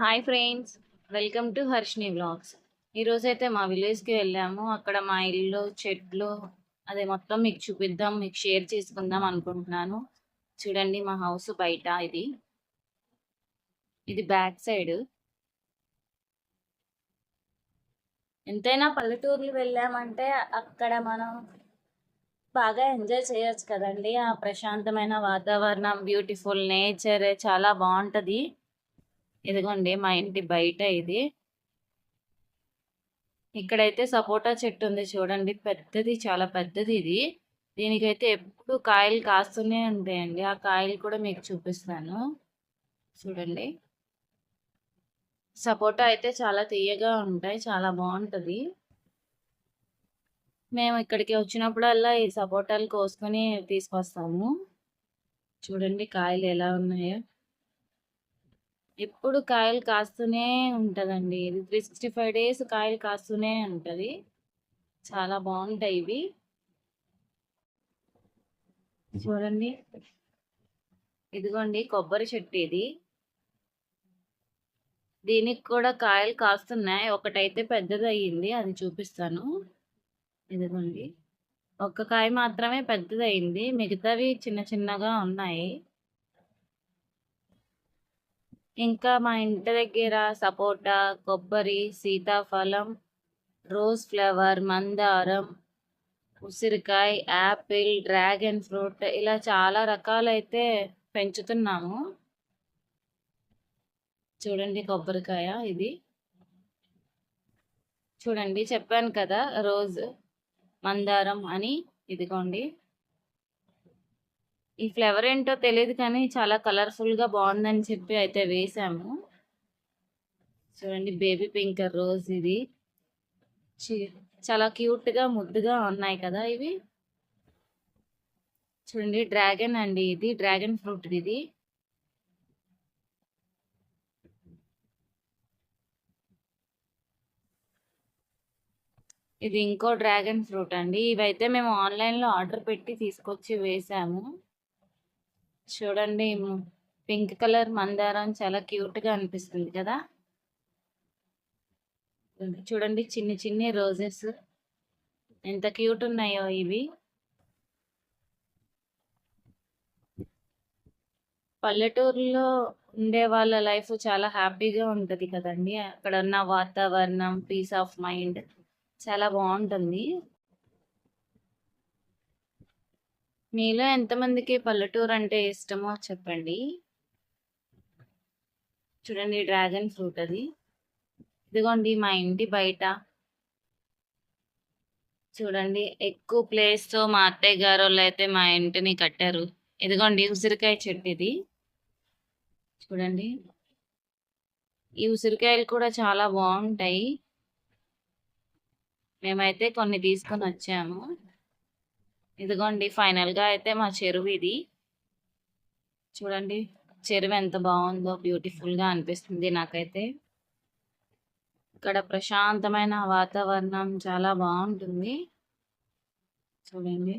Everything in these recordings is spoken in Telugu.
Hi friends welcome to Harshini blogs ఈరోజైతే మా విలేజ్కి వెళ్ళాము. అక్కడ మా ఇల్లు చెట్లు అదే మొత్తం మీకు చూపిద్దాం మీకు షేర్ చేసుకుందాం అనుకుంటున్నాను. చూడండి మా హౌస్ బయట ఇది. ఇది బ్యాక్ సైడ్. ఎంతైనా పల్లెటూర్లు వెళ్ళామంటే అక్కడ మనం బాగా ఎంజాయ్ చేయొచ్చు కదండి. ఆ ప్రశాంతమైన వాతావరణం బ్యూటిఫుల్ నేచర్ చాలా బాగుంటుంది. ఇదిగోండి మా ఇంటి బయట ఇది. ఇక్కడైతే సపోటా చెట్టు ఉంది చూడండి పెద్దది చాలా పెద్దది ఇది. దీనికైతే ఎప్పుడు కాయలు కాస్తూనే ఉంటాయండి. ఆ కాయలు కూడా మీకు చూపిస్తాను. చూడండి. సపోటా అయితే చాలా తీయగా ఉంటాయి చాలా బాగుంటుంది. మేము ఇక్కడికి వచ్చినప్పుడల్లా ఈ సపోటాలు కోసుకొని తీసుకొస్తాము. చూడండి కాయలు ఎలా ఉన్నాయో. ఎప్పుడు కాయలు కాస్తూనే ఉంటుందండి. ఇది త్రీ సిక్స్టీ ఫైవ్ డేస్ కాయలు కాస్తూనే ఉంటుంది. చాలా బాగుంటాయి ఇవి. చూడండి. ఇదిగోండి కొబ్బరి చెట్టు ఇది. దీనికి కూడా కాయలు కాస్తున్నాయి. ఒకటైతే పెద్దది అయ్యింది అది చూపిస్తాను. ఇదిగోండి. ఒక్క కాయ మాత్రమే పెద్దది అయింది మిగతావి చిన్న చిన్నగా ఉన్నాయి. ఇంకా మా ఇంటి దగ్గర సపోటా కొబ్బరి సీతాఫలం రోజ్ ఫ్లవర్ మందారం ఉసిరికాయ యాపిల్ డ్రాగన్ ఫ్రూట్ ఇలా చాలా రకాలైతే పెంచుతున్నాము. చూడండి కొబ్బరికాయ ఇది. చూడండి చెప్పాను కదా రోజ్ మందారం అని ఇదిగోండి. ఈ ఫ్లేవర్ ఏంటో తెలియదు కానీ చాలా కలర్ఫుల్గా బాగుందని చెప్పి అయితే వేసాము. చూడండి బేబీ పింక్ రోజ్ ఇది. చాలా క్యూట్గా ముద్దుగా ఉన్నాయి కదా ఇవి. చూడండి డ్రాగన్ అండి ఇది డ్రాగన్ ఫ్రూట్ ఇది. ఇది ఇంకో డ్రాగన్ ఫ్రూట్ అండి. ఇవైతే మేము ఆన్లైన్లో ఆర్డర్ పెట్టి తీసుకొచ్చి వేసాము. చూడండి పింక్ కలర్ మందారం చాలా క్యూట్గా అనిపిస్తుంది కదా? చూడండి చిన్ని చిన్ని రోజెస్ ఎంత క్యూట్ ఉన్నాయో ఇవి. పల్లెటూరులో ఉండే వాళ్ళ లైఫ్ చాలా హ్యాపీగా ఉంటుంది కదండి. అక్కడ ఉన్న వాతావరణం పీస్ ఆఫ్ మైండ్ చాలా బాగుంటుంది. మీలో ఎంతమందికి పల్లెటూరు అంటే ఇష్టమో చెప్పండి. చూడండి డ్రాగన్ ఫ్రూట్ అది. ఇదిగోండి మా ఇంటి బయట. చూడండి ఎక్కువ ప్లేస్తో మా అత్తయ్య గారు అయితే మా ఇంటిని కట్టారు. ఇదిగోండి ఉసిరికాయ చెట్టు ఇది. చూడండి. ఈ ఉసిరికాయలు కూడా చాలా బాగుంటాయి. మేమైతే కొన్ని తీసుకొని వచ్చాము. ఇదిగోండి ఫైనల్గా అయితే మా చెరువు ఇది. చూడండి చెరువు ఎంత బాగుందో బ్యూటిఫుల్గా అనిపిస్తుంది నాకైతే. ఇక్కడ ప్రశాంతమైన వాతావరణం చాలా బాగుంటుంది. చూడండి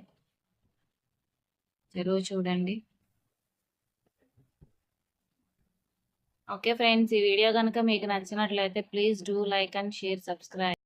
చెరువు చూడండి. ఓకే ఫ్రెండ్స్ ఈ వీడియో కనుక మీకు నచ్చినట్లయితే please do like and share subscribe.